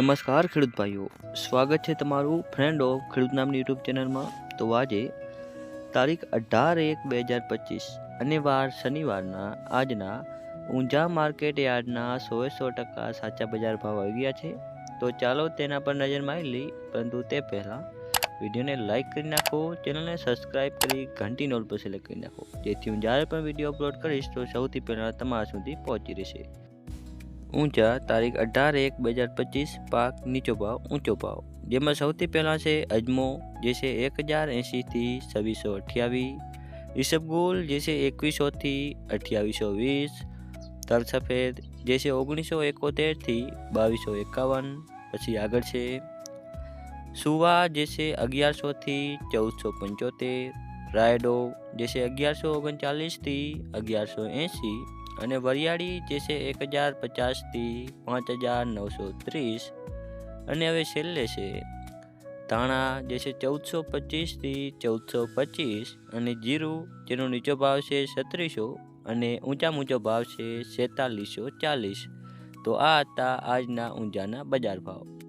નમસ્કાર ખેડૂત ભાઈઓ, સ્વાગત છે તમારું ફ્રેન્ડ ઓફ ખેડૂત નામની યુટ્યુબ ચેનલમાં. તો આજે તારીખ અઢાર એક બે હજાર પચીસ અને વાર શનિવારના, આજના ઊંઝા માર્કેટ યાર્ડના સોએ સો ટકા સાચા બજાર ભાવ આવી ગયા છે. તો ચાલો તેના પર નજર મારી લઈ, પરંતુ તે પહેલાં વિડીયોને લાઇક કરી નાખો, ચેનલને સબસ્ક્રાઇબ કરી ઘંટી નોલ પર સિલેક્ટ કરી નાખો, જેથી હું જ્યારે પણ વીડિયો અપલોડ કરીશ, તો સૌથી પહેલાં તમારા સુધી પહોંચી રહેશે. ઊંચા તારીખ અઢાર એક બે હજાર પચીસ, પાક નીચો ભાવ, ઊંચો ભાવ. જેમાં સૌથી પહેલાં છે અજમો, જે છે એક હજાર એંશીથી છવ્વીસો અઠ્યાવીસ. ઈસબગુલ જે છે એકવીસોથી અઠ્યાવીસો વીસ. તરસફેદ જે છે ઓગણીસો એકોતેરથી બાવીસો એકાવન. પછી આગળ છે સુવા, જે છે અગિયારસોથી ચૌદસો પંચોતેર. રાયડો, જે છે અગિયારસો ઓગણચાલીસથી અગિયારસો એંશી. અને વરિયાળી જે છે એક હજાર પચાસથી પાંચ હજાર નવસો ત્રીસ. અને હવે છેલ્લે છે ધાણા જે છે ચૌદસો પચીસથી ચૌદસો પચીસ અને જીરું જેનો નીચો ભાવ છે છત્રીસો અને ઊંચા ઊંચો ભાવ છે છેતાલીસો ચાલીસ. તો આ હતા આજના ઊંઝાના બજાર ભાવ.